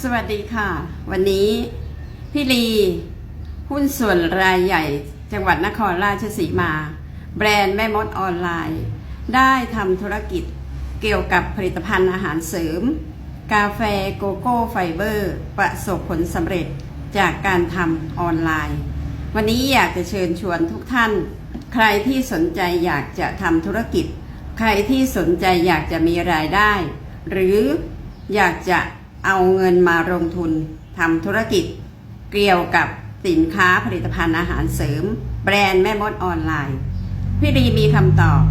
สวัสดีค่ะ วันนี้พี่ลี หุ้นส่วนรายใหญ่ จังหวัดนครราชสีมา แบรนด์แม่มดออนไลน์ ได้ทำธุรกิจเกี่ยวกับผลิตภัณฑ์อาหารเสริม กาแฟโกโก้ไฟเบอร์ ประสบผลสำเร็จจากการทำออนไลน์ วันนี้อยากจะเชิญชวนทุกท่าน ใครที่สนใจอยากจะทำธุรกิจ ใครที่สนใจอยากจะมีรายได้ หรืออยากจะ เอาเงินมาลงทุนทำธุรกิจเกี่ยวกับสินค้าผลิตภัณฑ์อาหารเสริม แบรนด์แม่มดออนไลน์พี่รีมีคำตอบ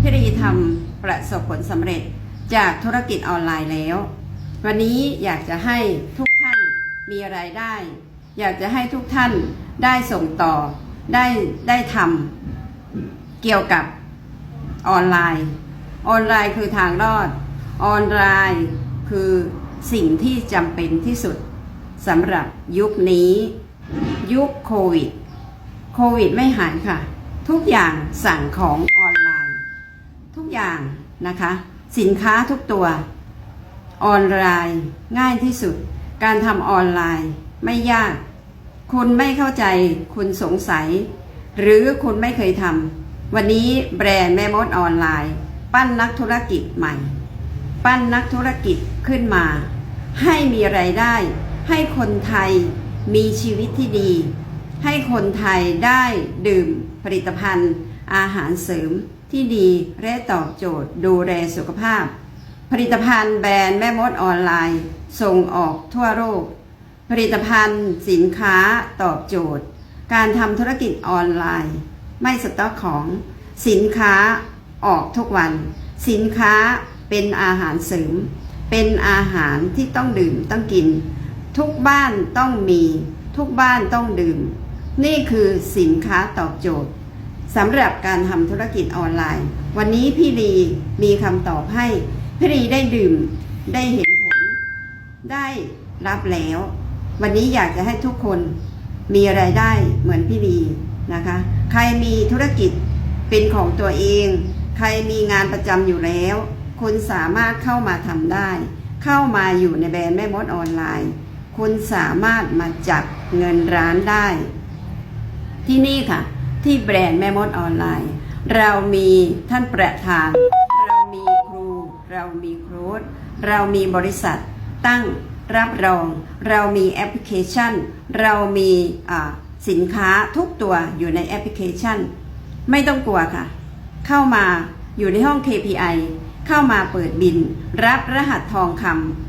พี่รีทำประสบผลสำเร็จจากธุรกิจออนไลน์แล้ว วันนี้อยากจะให้ทุกท่านมีรายได้ อยากจะให้ทุกท่านได้ส่งต่อได้ได้ทำเกี่ยวกับออนไลน์ ออนไลน์คือทางรอด ออนไลน์คือ สิ่งที่จำเป็นที่สุดสำหรับยุคนี้ ยุคโควิด โควิดไม่หายค่ะ ทุกอย่างสั่งของออนไลน์ ทุกอย่างนะคะ สินค้าทุกตัว ออนไลน์ง่ายที่สุด การทำออนไลน์ไม่ยาก คุณไม่เข้าใจคุณสงสัย หรือคุณไม่เคยทำวันนี้แบรนด์แม่มดออนไลน์ ปั้นนักธุรกิจใหม่ ปั้นนักธุรกิจขึ้นมา ให้มีไรายได้ ให้คนไทยมีชีวิตที่ดี ให้คนไทยได้ดื่มผลิตภัณฑ์ อาหารเสริมที่ดีและตอบโจทย์ดูแลสุขภาพ ผลิตภัณฑ์แบรนด์แม่มดออนไลน์ ส่งออกทั่วโลกผลิตภัณฑ์สินค้าตอบโจทย์ การทำธุรกิจออนไลน์ ไม่สต็อกของสินค้าออกทุกวัน สินค้า เป็นอาหารเสริม เป็นอาหารที่ต้องดื่มต้องกิน ทุกบ้านต้องมีทุกบ้านต้องดื่ม นี่คือสินค้าตอบโจทย์สำหรับการทำธุรกิจออนไลน์ วันนี้พี่ลีมีคำตอบให้ พี่ลีได้ดื่มได้เห็นผล ได้รับแล้ว วันนี้อยากจะให้ทุกคนมีไรายได้เหมือนพี่ลีนะคะ ใครมีธุรกิจเป็นของตัวเอง ใครมีงานประจำอยู่แล้ว คุณสามารถเข้ามาทำได้ เข้ามาอยู่ในแบรนด์แม่มดออนไลน์ คุณสามารถมาจับเงินร้านได้ ที่นี่ค่ะ ที่แบรนด์แม่มดออนไลน์ เรามีท่านประธาน เรามีครู เรามีโค้ดเรามีบริษัทตั้งรับรอง เรามีแอปพลิเคชัน เรามีสินค้าทุกตัวอยู่ในแอปพลิเคชัน ไม่ต้องกลัวค่ะ เข้ามา อยู่ในห้อง KPI เข้ามาเปิดบิน รับรหัสทองคำ